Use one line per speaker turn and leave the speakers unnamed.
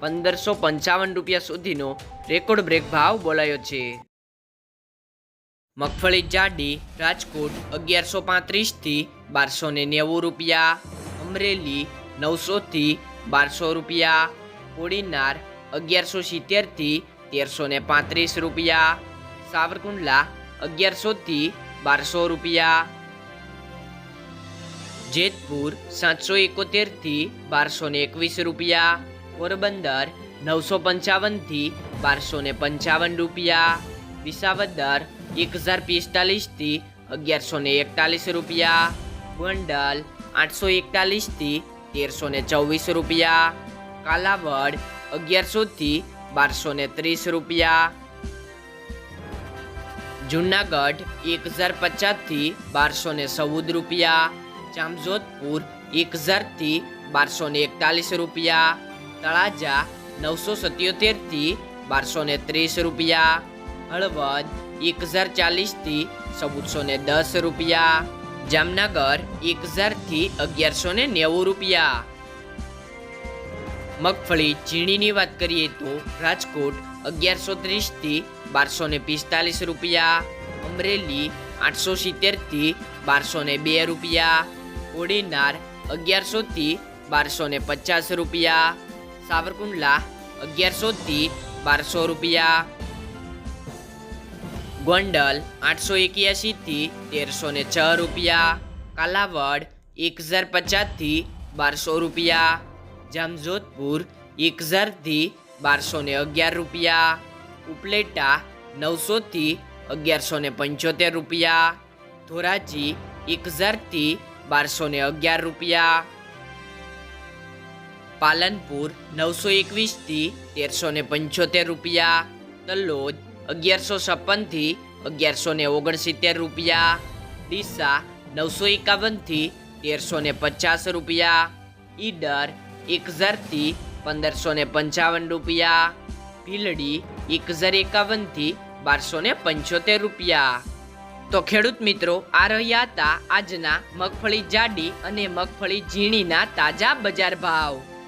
પંદરસો પંચાવન રૂપિયા સુધીનો રેકોર્ડ બ્રેક ભાવ બોલાયો છે. મગફળી જાડી રાજકોટ અગિયારસો પાંત્રીસથી બારસો ને નેવું રૂપિયા, અમરેલી નવસોથી બારસો રૂપિયા, કોડીનાર અગિયારસો સિત્તેરથી તેરસો ને પાંત્રીસ રૂપિયા, સાવરકુંડલા અગિયારસોથી બારસો રૂપિયા, જેતપુર સાતસો એકોતેરથી બારસો ને એકવીસ રૂપિયા પોરબંદર, નવસો પંચાવનથી બારસો ને પંચાવન રૂપિયા. વિસાવદર એક હજાર પિસ્તાલીસથી અગિયારસો ને એકતાલીસ રૂપિયા. ગોંડલ, આઠસો એકતાલીસથી તેરસો ને ચોવીસ રૂપિયા. કાલાવડ, અગિયારસોથી બારસો ને ત્રીસ રૂપિયા. જુનાગઢ એક હજાર પચાસથી બારસો ને ચૌદ રૂપિયા. જામજોધપુર એક હજારથી બારસો ને એકતાલીસ રૂપિયા. તળાજા નવસો સત્યોતેરથી બારસો ને ત્રીસ રૂપિયા. હળવદ એક હજાર ચાલીસથી ચૌદસો ને દસ રૂપિયા. જામનગર એક હજારથી અગિયારસો ને નેવું રૂપિયા. મગફળી ઝીણીની વાત કરીએ તો રાજકોટ અગિયારસો ત્રીસથી બારસો ને પિસ્તાલીસ રૂપિયા. અમરેલી આઠસો સિત્તેરથી બારસો ને બે રૂપિયા. કોડીનાર અગિયારસોથી બારસો ને પચાસ રૂપિયા. સાવરકુંડલા અગિયારસોથી બારસો રૂપિયા. ગોંડલ આઠસો એક્યાસીથી તેરસો ને છ રૂપિયા. કાલાવડ એક હજાર પચાસથી બારસો રૂપિયા. જામજોધપુર એક હજારથી બારસો ને અગિયાર રૂપિયા. ઉપલેટા નવસોથી અગિયારસો ને પંચોતેર રૂપિયા. ધોરાજી એક હજારથી બારસો ને અગિયાર રૂપિયા. પાલનપુર નવસો એકવીસથી તેરસો ને પંચોતેર રૂપિયા. તલોદ અગિયારસો છપ્પનથી અગિયારસો ને ઓગણસિત્તેર રૂપિયા. ડીસા નવસો એકાવનથી તેરસો ને પચાસ રૂપિયા. ઈડર એક હજારથી પંદરસો ને પંચાવન રૂપિયા. ભીલડી એક હજાર એકાવનથી બારસો ને પંચોતેર રૂપિયા. તો ખેડૂત મિત્રો, આ રહ્યા હતા આજના મગફળી જાડી અને મગફળી ઝીણીના તાજા બજાર ભાવ.